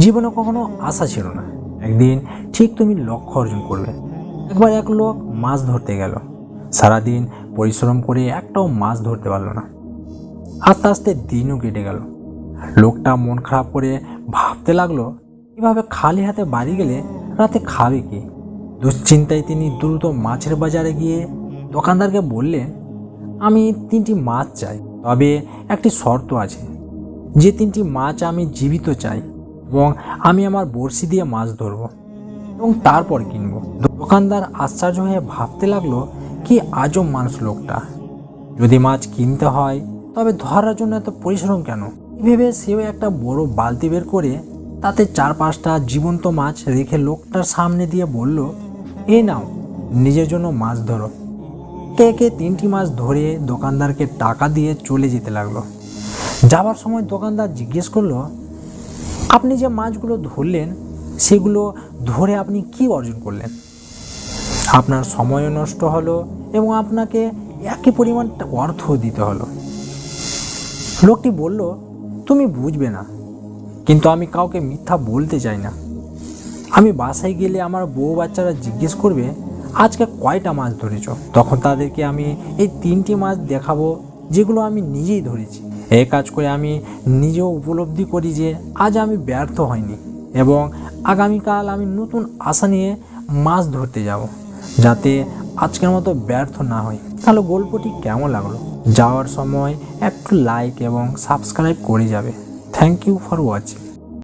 জীবনে কখনো আশা ছিল না। একদিন ঠিক তুমি লক্ষ্য অর্জন করবে একবার এক লোক মাছ ধরতে গেল। সারাদিন পরিশ্রম করে একটাও মাছ ধরতে পারল না। আস্তে আস্তে দিনও কেটে গেল। লোকটা মন খারাপ করে ভাবতে লাগল, এভাবে খালি হাতে বাড়ি গেলে রাতে খাবে কি? দুশ্চিন্তায় তিনি দ্রুত মাছের বাজারে গিয়ে দোকানদারকে বললেন আমি তিনটি মাছ চাই, তবে একটি শর্ত আছে। যে তিনটি মাছ আমি জীবিত চাই এবং আমি আমার বড়শি দিয়ে মাছ ধরব এবং তারপর কিনব। দোকানদার আশ্চর্য হয়ে ভাবতে লাগল, কি আজব মানুষ লোকটা। যদি মাছ কিনতে হয়, তবে ধরার জন্য এত পরিশ্রম কেন? ভেবে সেও একটা বড় বালতি বের করে তাতে চার পাঁচটা জীবন্ত মাছ রেখে লোকটার সামনে দিয়ে বলল, এই নাও, নিজের জন্য মাছ ধরো। কে কে তিনটি মাছ ধরে দোকানদারকে টাকা দিয়ে চলে যেতে লাগল। যাওয়ার সময় দোকানদার জিজ্ঞেস করল আপনি যে মাছগুলো ধরলেন, সেগুলো ধরে আপনি কি অর্জন করলেন? আপনার সময়ও নষ্ট হলো এবং আপনাকে একই পরিমাণ অর্থ দিতে হলো। লোকটি বলল, তুমি বুঝবে না, কিন্তু আমি কাউকে মিথ্যা বলতে চাই না। আমি বাসায় গেলে আমার বউ বাচ্চারা জিজ্ঞেস করবে, আজকে কয়টা মাছ ধরেছ তখন তাদেরকে আমি এই তিনটি মাছ দেখাবো যেগুলো আমি নিজেই ধরেছি। এ কাজ করে আমি নিজেও উপলব্ধি করি যে আজ আমি ব্যর্থ হয়নি এবং আগামীকাল আমি নতুন আশা নিয়ে মাছ ধরতে যাব যাতে আজকের মতো ব্যর্থ না হয় তাহলে গল্পটি কেমন লাগল? যাওয়ার সময় একটু লাইক এবং সাবস্ক্রাইব করে যাবে। Thank you for watching